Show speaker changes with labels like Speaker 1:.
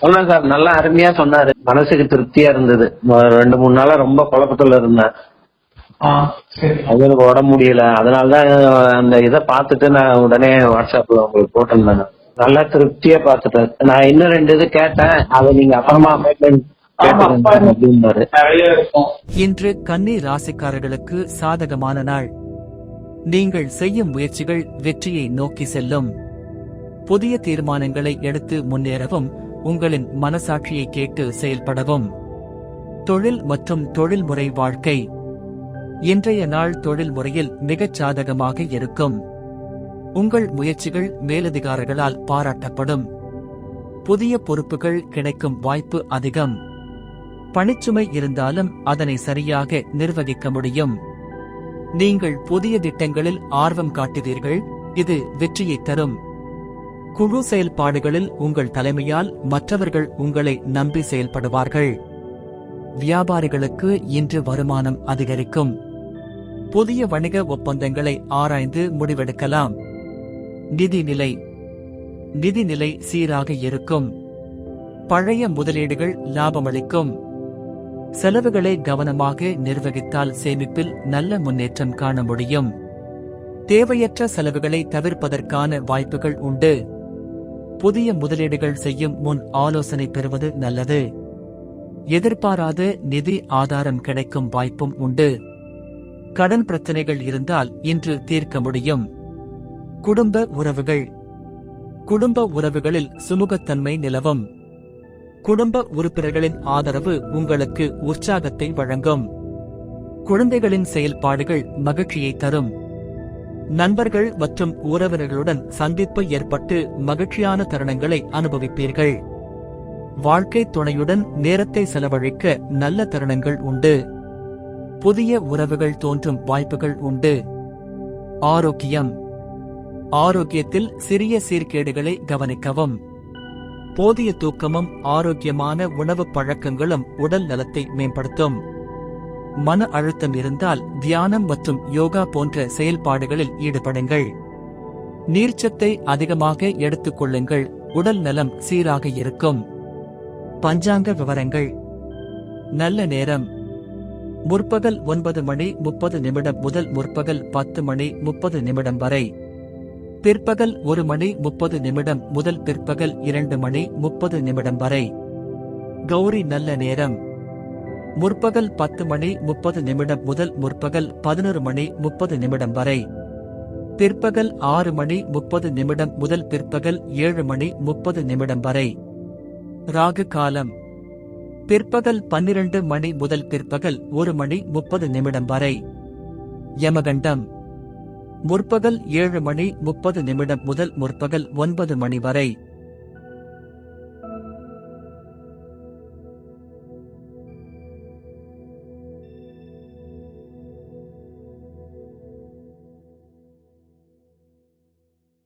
Speaker 1: சொன்னேன் சார். நல்லா அருமையா சொன்னாரு. மனசுக்கு திருப்தியா இருந்தது. ரெண்டு மூணு நாளா ரொம்ப குழப்பத்துல இருந்தேன்.
Speaker 2: ஆ சரி.
Speaker 1: அவங்களுக்கு உடம்பு முடியல. அதனாலதான் அந்த இதை பார்த்துட்டு நான் உடனே வாட்ஸ்அப்ல உங்களுக்கு போட்டிருந்தேன் நல்லா திருப்தியா பார்த்துட்டேன். நான் இன்னும் ரெண்டு இது கேட்டேன். அதை நீங்க அப்புறமா அப்பாயின்மெண்ட்
Speaker 2: ஆமா,
Speaker 3: இன்று கன்னி ராசிக்காரர்களுக்கு சாதகமான நாள். நீங்கள் செய்யும் முயற்சிகள் வெற்றியை நோக்கி செல்லும். புதிய தீர்மானங்களை எடுத்து முன்னேறவும் உங்களின் மனசாட்சியை கேட்டு செயல்படவும். தொழில் மற்றும் தொழில்முறை வாழ்க்கை. இன்றைய நாள் தொழில் முறையில் மிகச் சாதகமாக இருக்கும். உங்கள் முயற்சிகள் மேலதிகாரிகளால் பாராட்டப்படும். புதிய பொறுப்புகள் கிடைக்கும் வாய்ப்பு அதிகம். பணிச்சுமை இருந்தாலும் அதனை சரியாக நிர்வகிக்க முடியும். நீங்கள் புதிய திட்டங்களில் ஆர்வம் காட்டுவீர்கள் இது வெற்றியை தரும். குழு செயல்பாடுகளில் உங்கள் தலைமையால் மற்றவர்கள் உங்களை நம்பி செயல்படுவார்கள். வியாபாரிகளுக்கு இன்று வருமானம் அதிகரிக்கும். புதிய வணிக ஒப்பந்தங்களை ஆராய்ந்து முடிவெடுக்கலாம். நிதிநிலை நிதிநிலை சீராக இருக்கும். பழைய முதலீடுகள் லாபமளிக்கும் செலவுகளை கவனமாக நிர்வகித்தால் சேமிப்பில் நல்ல முன்னேற்றம் காண முடியும். தேவையற்ற செலவுகளை தவிர்ப்பதற்கான வாய்ப்புகள் உண்டு. புதிய முதலீடுகள் செய்யும் முன் ஆலோசனை பெறுவது நல்லது. எதிர்பாராத நிதி ஆதாரம் கிடைக்கும் வாய்ப்பும் உண்டு. கடன் பிரச்சனைகள் இருந்தால் இன்று தீர்க்க முடியும். குடும்ப உறவுகள். குடும்ப உறவுகளில் சுமூகத்தன்மை நிலவும். குடும்ப உறுப்பினர்களின் ஆதரவு உங்களுக்கு உற்சாகத்தை வழங்கும். குழந்தைகளின் செயல்பாடுகள் மகிழ்ச்சியை தரும். நண்பர்கள் மற்றும் உறவினர்களுடன் சந்திப்பு ஏற்பட்டு மகிழ்ச்சியான தருணங்களை அனுபவிப்பீர்கள். வாழ்க்கை துணையுடன் நேரத்தை செலவழிக்க நல்ல தருணங்கள் உண்டு. புதிய உறவுகள் தோன்றும் வாய்ப்புகள் உண்டு. ஆரோக்கியம். ஆரோக்கியத்தில் சிறிய சீர்கேடுகளை கவனிக்கவும். போதிய தூக்கமும் ஆரோக்கியமான உணவுப் பழக்கங்களும் உடல் நலத்தை மேம்படுத்தும். மன அழுத்தம் இருந்தால் தியானம் மற்றும் யோகா போன்ற செயல்பாடுகளில் ஈடுபடுங்கள். நீர்ச்சத்தை அதிகமாக எடுத்துக்கொள்ளுங்கள். உடல் நலம் சீராக இருக்கும். பஞ்சாங்க விவரங்கள். நல்ல நேரம். முற்பகல் ஒன்பது மணி முப்பது நிமிடம் முதல் முற்பகல் பத்து மணி முப்பது நிமிடம் வரை. பிற்பகல் ஒரு மணி முப்பது நிமிடம் முதல் பிற்பகல் இரண்டு மணி முப்பது நிமிடம் வரை. கௌரி நல்ல நேரம். முற்பகல் பத்து மணி முப்பது நிமிடம் முதல் முற்பகல் பதினொரு மணி முப்பது நிமிடம் வரை. பிற்பகல் ஆறு மணி முப்பது நிமிடம் முதல் பிற்பகல் ஏழு மணி முப்பது நிமிடம் வரை. ராகு காலம். பிற்பகல் பன்னிரண்டு மணி முதல் பிற்பகல் ஒரு மணி முப்பது நிமிடம் வரை. யமகண்டம். முற்பகல் ஏழு மணி முப்பது நிமிடம் முதல் முற்பகல் ஒன்பது மணி வரை.